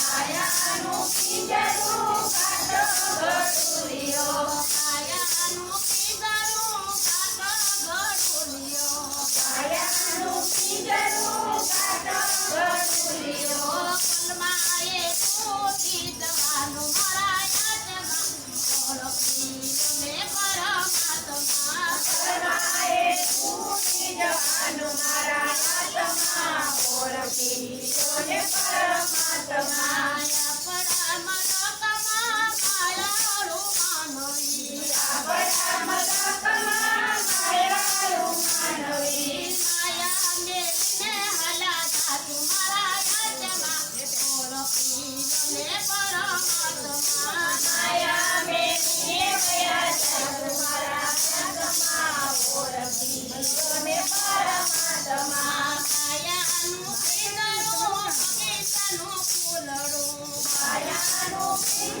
માયાનું પિંજરું Yes.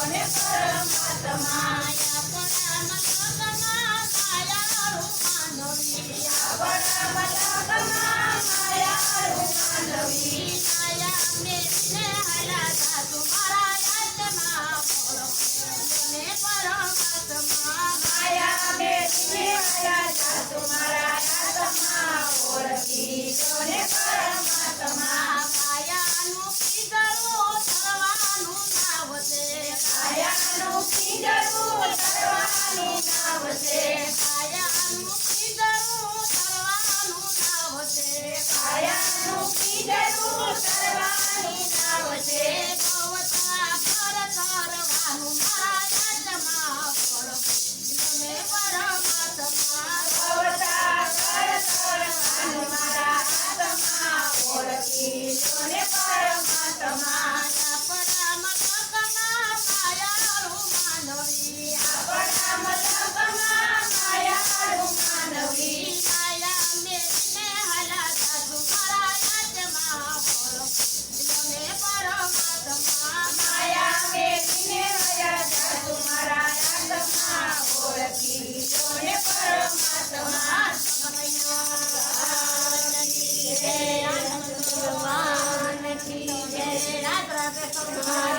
આપણે પરમાત્મા આપણા મતલબમાં માયા રૂમાનવી આપણા મતલબમાં માયા Bye.